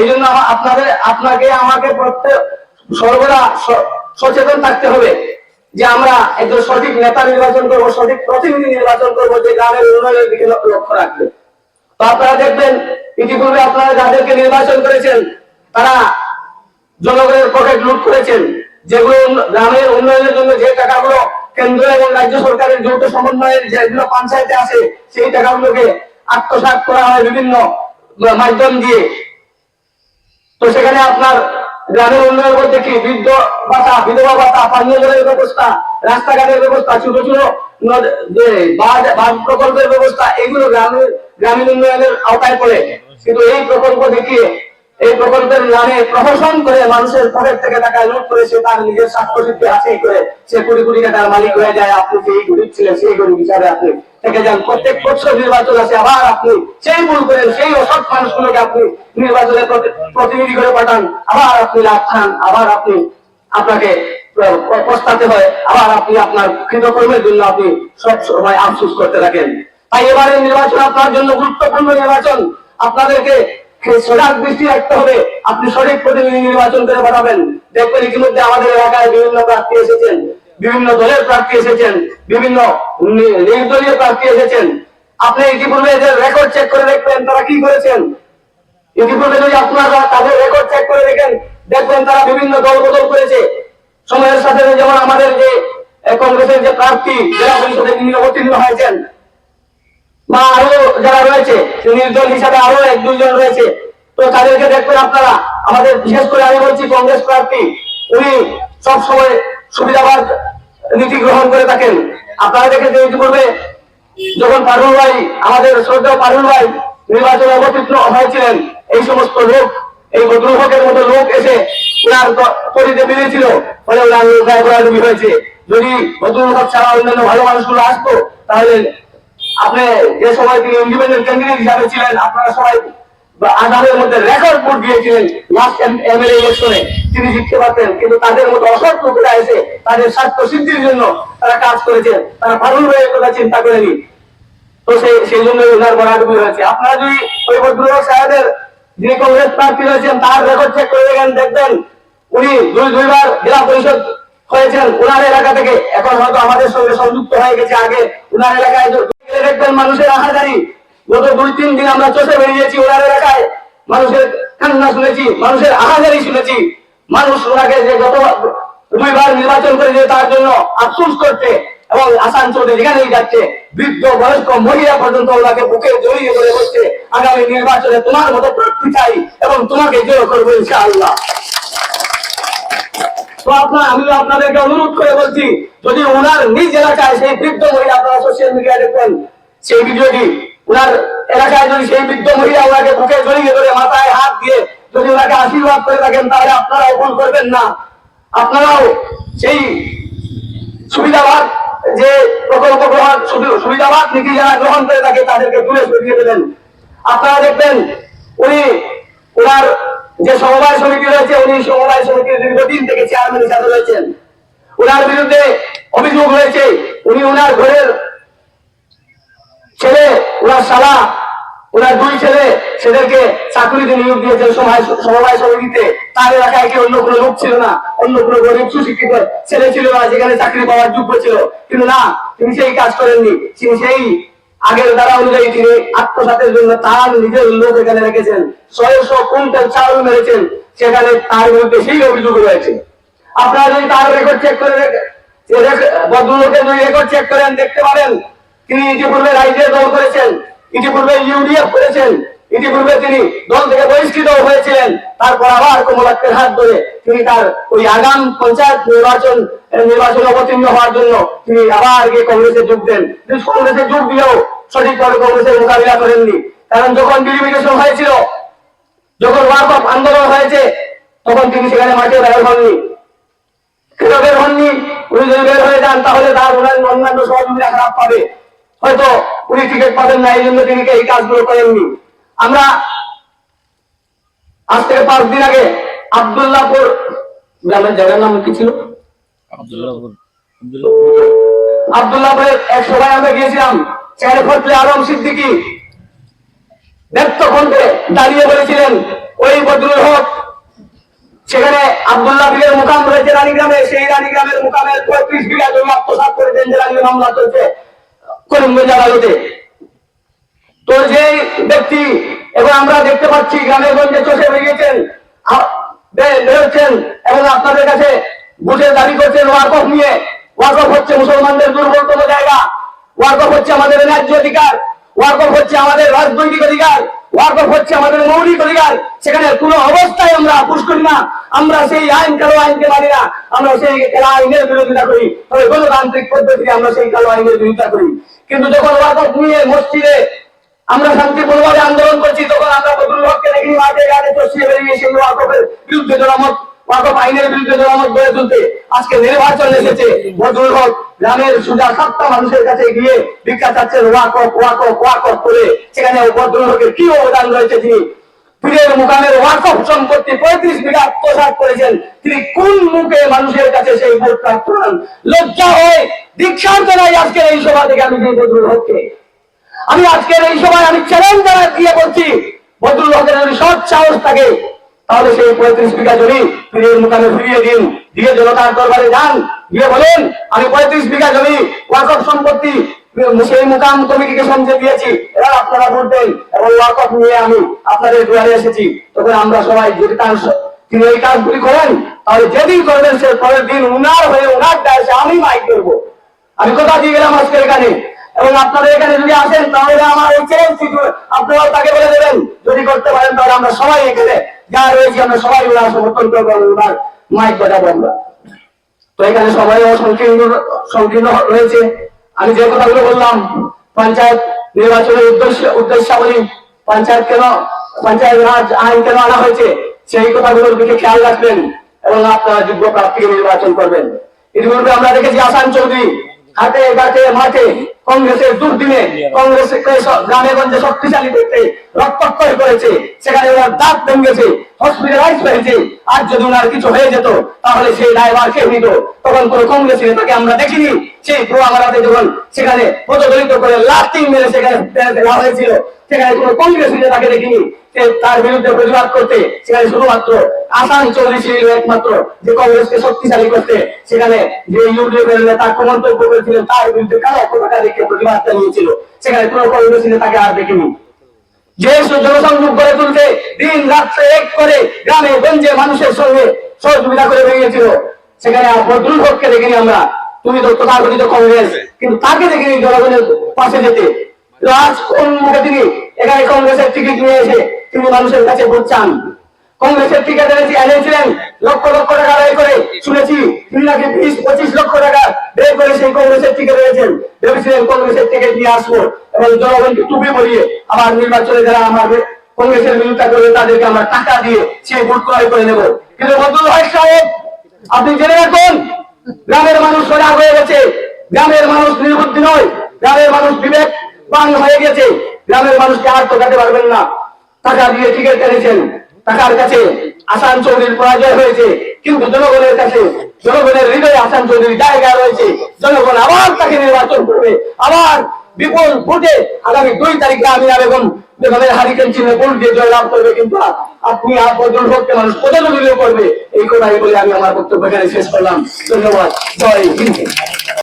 এই জন্য আপনাদের, আপনাকে, আমাকে প্রত্যেক সর্বদা সচেতন থাকতে হবে যে আমরা একজন সঠিক নেতা নির্বাচন করব, সঠিক প্রতিনিধি নির্বাচন করব, যে গ্রামের উন্নয়নের দিকে লক্ষ্য রাখবে। তো আপনারা দেখবেন, ইতিপূর্বে আপনারা যাদেরকে নির্বাচন করেছেন, তারা জনগণের পকেট লুট করেছেন, যেগুলো গ্রামের উন্নয়নের জন্য যে টাকাগুলো কেন্দ্র এবং রাজ্য সরকারের যৌথ সমন্বয়ের যেগুলো পঞ্চায়েতে আছে, সেই টাকাগুলোকে আত্মসাৎ করা হয় বিভিন্ন মাধ্যম দিয়ে। তো সেখানে আপনার গ্রামের উন্নয়ন বলতে কি বৃদ্ধ ভাতা, বিধবা ভাতা, পানীয় জলের ব্যবস্থা, রাস্তাঘাটের ব্যবস্থা, ছোট ছোট বাঁধ প্রকল্পের ব্যবস্থা, এগুলো গ্রামের, গ্রামীণ উন্নয়নের আওতায় পড়ে। কিন্তু এই প্রকল্প দেখিয়ে, এই প্রকল্পের নামে প্রহসন করে মানুষের পকেট থেকে টাকা লুট করে সে তার নিজের স্বাস্থ্য সিদ্ধি করে, সে কোটি কোটি টাকার মালিক হয়ে যায়। আপনি সেই গরিব ছিলেন, সেই গরিব হিসাবে আপনি থেকে যান। প্রত্যেক বছর নির্বাচন আছে। আবার আপনি সেই ভুল করেন সেই অসৎ মানুষগুলোকে আপনি নির্বাচনে প্রতিনিধি করে পাঠান। আবার আপনি লাভ আবার আপনি আপনাকে পস্তাতে হয়। আবার আপনি আপনার কৃতকর্মের জন্য আপনি সব সময় আফসোস করতে থাকেন। তাই এবারে নির্বাচন আপনার জন্য গুরুত্বপূর্ণ নির্বাচন। আপনাদেরকে সজাগ দৃষ্টি রাখতে হবে। আপনি সঠিক প্রতিনিধি নির্বাচন করে পাঠাবেন। দেখবেন ইতিমধ্যে আমাদের এলাকায় বিভিন্ন প্রার্থী এসেছেন। বিভিন্ন দলের প্রার্থী এসেছেন, বিভিন্ন নির্দলীয় প্রার্থী এসেছেন। আপনি ইতিপূর্বে এদের রেকর্ড চেক করে দেখবেন তারা কি করেছেন। ইতিপূর্বে যদি আপনারা তাদের রেকর্ড চেক করে দেখেন, দেখবেন তারা বিভিন্ন দল বদল করেছে। সময়ের সাথে যেমন আমাদের যে কংগ্রেসের যে প্রার্থী জেলা পরিষদে তিনি অবতীর্ণ হয়েছেন। বা আরও যারা রয়েছে নির্দল হিসাবে আরও এক, দুইজন রয়েছে। তো তাদেরকে দেখবেন আপনারা, আমাদের বিশেষ করে আমি বলছি কংগ্রেস প্রার্থী, উনি সব সময় সুবিধাবাদ নীতি গ্রহণ করে থাকেন। আপনারা দেখেছেন ইতিপূর্বে যখন পারুল ভাই, আমাদের শ্রদ্ধা পারুল ভাই নির্বাচনে অবতীর্ণ হয়েছিলেন, এই সমস্ত লোক, এই বদ্রুহকের মতো লোক এসে ওনার পরিতে বেরিয়েছিল ফলে ওনার ঘোরাডুবি হয়েছে। যদি বদ্রুহক ছাড়া অন্যান্য ভালো মানুষগুলো আসতো, তাহলে আপনি যে সময় তিনি ইন্ডিপেন্ডেন্ট ক্যান্ডিডেট হিসাবে ছিলেন, আপনারা সবাই আধারের মধ্যে রেকর্ড ভোট দিয়েছিলেন লাস্ট এমএলএ ইলেকশনে তিনি জিততে পারতেন, কিন্তু তাদের অসৎ লোকেরা এসে তাদের সিদ্ধির জন্য তারা কাজ তারা পারুল ভাইয়ের কথা চিন্তা করেনি। তো সেই সেই জন্য হয়েছে। আপনারা যদি ওই ভদ্রলোক সাহেবের যিনি কংগ্রেস প্রার্থী রয়েছেন, তার রেকর্ড চেক করে দেখেন, দেখবেন উনি দুই দুইবার জেলা পরিষদ হয়েছেন ওনার এলাকা থেকে। এখন হয়তো আমাদের সঙ্গে সংযুক্ত হয়ে গেছে আগে। ওনার এলাকায় দেখবেন মানুষের আহাজারি গত দুই তিন দিন আমরা চষে বেরিয়েছি ওনার এলাকায়। মানুষের কান্না শুনেছি, মানুষের আহাজারি শুনেছি। মানুষ ওনাকে যে গত দুইবার নির্বাচন করে যে তার জন্য আফসোস করছে এবং আসানসোলে যেখানেই যাচ্ছে, বৃদ্ধ, বয়স্ক মহিলা পর্যন্ত ওনাকে বুকে জড়িয়ে ধরে বলছে, আগামী নির্বাচনে তোমার মতো প্রার্থী চাই এবং তোমাকে জয় করব ইনশাআল্লাহ। তো আপনার আমি আপনাদেরকে অনুরোধ করে বলছি, যদি ওনার নিজ এলাকায় সেই বৃদ্ধ মহিলা আপনারা সোশ্যাল মিডিয়ায় দেখবেন সেই ভিডিওটি ওনার এলাকায় যদি সেই বৃদ্ধ মহিলা ওনাকে বুকে জড়িয়ে ধরে মাথায় হাত দিয়ে যদি ওনাকে আশীর্বাদ করে থাকেন, তাহলে ভুল করবেন না। আপনারাও সেই সুবিধাবাদ, যে প্রকল্প গ্রহণ সুবিধাবাদ নীতি যারা গ্রহণ করে থাকে, তাদেরকে দূরে সরিয়ে দেবেন। আপনারা দেখবেন উনি ওনার যে সমবায় সমিতি রয়েছে, উনি সমবায় সমিতির দীর্ঘদিন থেকে চেয়ারম্যান হিসাবে রয়েছেন। ওনার বিরুদ্ধে অভিযোগ রয়েছে, উনি ওনার ঘরের ছেলে ওনার শালা, ওনার দুই ছেলে, সেদেরকে চাকরিতে নিয়োগ দিয়েছেন সময় সমবায় সমিতিতে। তার এলাকায় কি অন্য কোনো লোক ছিল না, অন্য কোনো গরিব সুশিক্ষিত ছেলে ছিল না, যেখানে চাকরি পাওয়ার যোগ্য ছিল। কিন্তু না, তিনি সেই কাজ করেননি। তিনি সেই আগের দ্বারা অনুযায়ী তিনি আত্মসাতের জন্য তার নিজের লোক এখানে রেখেছেন। ছয়শো কুইন্টাল চাউল মেরেছেন, সেখানে তার বিরুদ্ধে সেই অভিযোগ রয়েছে। আপনারা যদি তার রেকর্ড চেক করে রেক- যদি রেকর্ড চেক করেন, দেখতে পারেন তিনি ইতিপূর্বে রাজ্যে দল করেছেন, ইতিপূর্বে ইউডিএফ করেছেন, ইতিপূর্বে তিনি দল থেকে বহিষ্কৃত হয়েছিলেন, তারপর আবার কমলাক্ষের হাত ধরে তিনি তার ওই আগাম পঞ্চায়েত নির্বাচন নির্বাচনে অবতীর্ণ হওয়ার জন্য তিনি আবার গিয়ে কংগ্রেসে যোগ দেন। কংগ্রেসে যোগ দিলেও সঠিকভাবে কংগ্রেসের মোকাবিলা করেননি। কারণ যখন ডিলিমিটেশন হয়েছিল, যখন ওয়ার্ক অফ আন্দোলন হয়েছে, তখন তিনি সেখানে মাঠে বের হননি। কেন বের হননি, উনি যদি বের হয়ে যান, তাহলে তার অন্যান্য সহযোগীরা খারাপ পাবে। হয়তো উনি টিকিট পাবেন না এই জন্য তিনি এই কাজগুলো করেননি? আমরা আজ থেকে পাঁচ দিন আগে আবদুল্লাহপুর গ্রামের জায়গার নাম কি ছিল? আব্দুল্লাহপুর। আব্দুল্লাহপুর আবদুল্লাহপুরের এক সভায় আমরা গিয়েছিলাম সেখানে আলম সিদ্দিকী ব্যক্ত কণ্ঠে দাঁড়িয়ে বলেছিলেন ওই বদরুল আব্দুল্লাহ বীরের মুকাম রয়েছে রানীগ্রামে সেই রানীগ্রামের মুকামের পঁয়ত্রিশ বিঘা জমি আত্মসাৎ করেছেন যে রানী মামলা চলছে। করিমগঞ্জ আদালতে তো যে ব্যক্তি এবং আমরা দেখতে পাচ্ছি গ্রামে গঞ্জে চষে বেরিয়েছেন বেরোচ্ছেন এবং আপনাদের কাছে বুঝে দাবি করছেন ওয়াকফ নিয়ে। ওয়াকফ হচ্ছে মুসলমানদের দুর্বলতম জায়গা। ওয়াকফ হচ্ছে আমাদের ন্যায্য অধিকার। ওয়াকফ হচ্ছে আমাদের রাজনৈতিক অধিকার। ওয়াকফ হচ্ছে আমাদের মৌলিক অধিকার। সেখানে কোনো অবস্থায় আমরা পুষ করি না আমরা সেই আইন কালো আইনকে মানি না। আমরা সেই কালো আইনের বিরোধিতা করি। তবে গণতান্ত্রিক পদ্ধতিতে আমরা সেই কালো আইনের বিরোধিতা করি। কিন্তু যখন ওয়াকফ নিয়ে মসজিদে আমরা শান্তিপূর্ণভাবে আন্দোলন করছি, তখন আমরা বদরুল হককে দেখি মাঠে ঘাটে চষিয়ে বেরিয়ে সেই ওয়াকফের বিরুদ্ধে জনমত, ওয়াকফ আইনের বিরুদ্ধে জনমত গড়ে তুলতে। আজকে নির্বাচন এসেছে। বদরুল হক গ্রামের সুজা সাতটা মানুষের কাছে গিয়ে ভিক্ষা চাচ্ছেন, ওয়াকফ ওয়াকফ ওয়াকফ করে। সেখানে বদরুল হকের কি অবদান রয়েছে তিনি পীরের মুকামের ওয়াকফ সম্পত্তি পঁয়ত্রিশ বিঘা আত্মসাৎ করেছেন। তিনি কোন মুখে মানুষের কাছে সেই ভোট প্রাপ্ত লজ্জা হয় দীক্ষার জানাই আজকের এই সভা থেকে আমি সেই বদরুল হককে। আমি আজকের এই সময় আমি চ্যালেঞ্জ জানা দিয়ে বলছি, বদরুল হকের যদি সৎ সাহস থাকে, তাহলে সেই পঁয়ত্রিশ বিঘা জমি পীরের মুকামে ফিরিয়ে দিন। দিয়ে জনতার দরবারে যান, গিয়ে বলেন, আমি পঁয়ত্রিশ বিঘা জমি ওয়াকফ সম্পত্তি সেই মুকাম কমিটিকে সমঝে দিয়েছি। এরা আপনারা দেন এবং ওয়াকফ নিয়ে আমি আপনাদের দুয়ারে এসেছি। তখন আমরা সবাই যদি তিনি এই কাজগুলি করেন, তাহলে যেদিন করবেন সে পরের দিন উনার হয়ে উনার দায়সে আমি মাইক করব আমি কোথা দিয়ে গেলাম আজকে এখানে। এবং আপনাদের এখানে যদি আসেন, তাহলে আমার এই চ্যালেঞ্জ আপনারাও তাকে বলে দেবেন। যদি করতে পারেন, তাহলে আমরা সবাই এখানে যা রয়েছি আমরা সবাই ওনার সমর্থন করব ওনার মাইক বাজাবো আমরা। তো এখানে সবাই সংকীর্ণ সংকীর্ণ রয়েছে। আমি যে কথাগুলো বললাম, পঞ্চায়েত নির্বাচনের উদ্দেশ্য উদ্দেশ্যাবলী, পঞ্চায়েত কেন পঞ্চায়েত রাজ আইন কেন আনা হয়েছে, সেই কথাগুলোর দিকে খেয়াল রাখবেন এবং আপনারা যোগ্য প্রার্থীকে নির্বাচন করবেন। ইতিমধ্যে আমরা দেখেছি আসান চৌধুরী হাতে ঘাটে, মাঠে, কংগ্রেসের দুর্দিনে কংগ্রেসের গ্রামে গঞ্জে শক্তিশালী করতে করেছে সেখানে ওনার দাঁত ভেঙেছে হসপিটালাইজ হয়েছে। আর যদি ওনার কিছু হয়ে যেত, তাহলে সেই দায়ভার কে নিত। তখন কোন কংগ্রেসী নেতাকে আমরা দেখিনি। সেই প্রোয়ামারাতে যখন সেখানে পদদলিত করে লাস্টিং মেরে সেখানে দেওয়া হয়েছিল, সেখানে কোন কংগ্রেসী নেতাকে দেখিনি। তার বিরুদ্ধে প্রতিবাদ করতে সেখানে শুধুমাত্র আসান চৌধুরী ছিল একমাত্র যে কংগ্রেসকে শক্তিশালী করতে। সেখানে যে ইউডিএফের নেতা মন্তব্য করেছিলেন তার বিরুদ্ধে কালো পতাকা দেখে প্রতিবাদ জানিয়েছিল, সেখানে কোন কংগ্রেসী নেতাকে আর দেখিনি। যে জনসংযোগ গড়ে তুলতে দিন রাত্রে এক করে গ্রামে গঞ্জে মানুষের সঙ্গে সহযোগিতা করে বেরিয়েছিল। সেখানে বদরুল হককে দেখিনি আমরা। তুমি তো তথাকথিত কংগ্রেস, কিন্তু তাকে দেখিনি জনগণের পাশে যেতে। কিন্তু আজ কোন মুখে তিনি এখানে কংগ্রেসের টিকিট নিয়ে এসে তিনি মানুষের কাছে চান। কংগ্রেসের টিকিট এনেছি, এনেছিলেন। লক্ষ লক্ষ টাকা ব্যয় করে শুনেছি, তিনি নাকি বিশ পঁচিশ লক্ষ টাকা ব্যয় করে সেই আবার নির্বাচনে যারা আমার কংগ্রেসের করবে, তাদেরকে আমরা টাকা দিয়ে সেই ভোট ক্রয় করে নেব। কিন্তু ভাই সাহেব, আপনি জেনে রাখুন, গ্রামের মানুষ সজাগ হয়ে গেছে। গ্রামের মানুষ নির্বুদ্ধি নয়, গ্রামের মানুষ বিবেকবান হয়ে গেছে। গ্রামের মানুষকে আর ঠকাতে পারবেন না। টাকা দিয়ে টিকিট কিনেছেন টাকার কাছে আসান চৌধুরীর পরাজয় হয়েছে, কিন্তু জনগণের কাছে, জনগণের হৃদয়ে আসান চৌধুরীর জায়গা রয়েছে। জনগণ আবার তাকে নির্বাচন করবে। আবার বিপুল ভোটে আগামী দুই তারিখে আমি বেগম, বেগমের হারিকেন চিহ্নে ভোট দিয়ে জয়লাভ করবে, কিন্তু আপনি আর বদল ভোটকে মানুষ প্রতিযোগিতা করবে, এই কথাই বলে আমি আমার বক্তব্য এখানে শেষ করলাম। ধন্যবাদ। জয় হিন্দ।